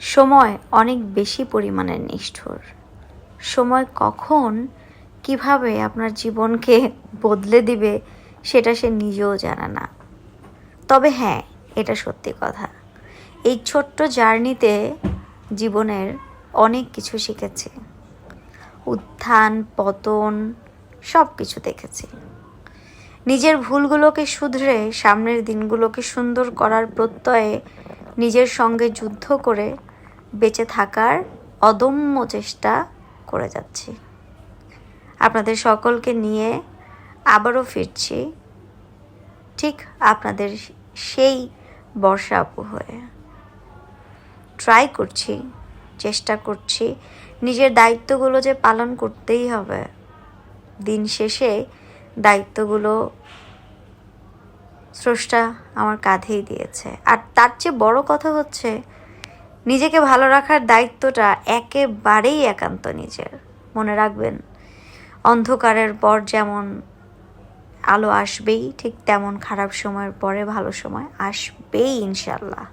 সময় অনেক বেশি পরিমাণের নিষ্ঠুর। সময় কখন কীভাবে আপনার জীবনকে বদলে দিবে সেটা সে নিজেও জানে না। তবে হ্যাঁ এটা সত্যি কথা। এই ছোট্ট জার্নিতে জীবনের অনেক কিছু শিখেছি। উত্থান, পতন সব কিছু দেখেছি। নিজের ভুলগুলোকে শুধরে সামনের দিনগুলোকে সুন্দর করার প্রত্যয়ে নিজের সঙ্গে যুদ্ধ করে বেঁচে থাকার অদম্য চেষ্টা করে যাচ্ছি। আপনাদের সকলকে নিয়ে আবারও ফিরছি। ঠিক আপনাদের সেই বর্ষা আপু হয়ে। ট্রাই করছি, চেষ্টা করছি। নিজের দায়িত্বগুলো যে পালন করতেই হবে। দিন শেষে দায়িত্বগুলো স্রষ্টা আমার কাঁধেই দিয়েছে। আর তার চেয়ে বড় কথা হচ্ছে নিজেকে ভালো রাখার দায়িত্বটা একেবারেই একান্ত নিজের। মনে রাখবেন, অন্ধকারের পর যেমন আলো আসবেই, ঠিক তেমন খারাপ সময়ের পরে ভালো সময় আসবেই ইনশাল্লাহ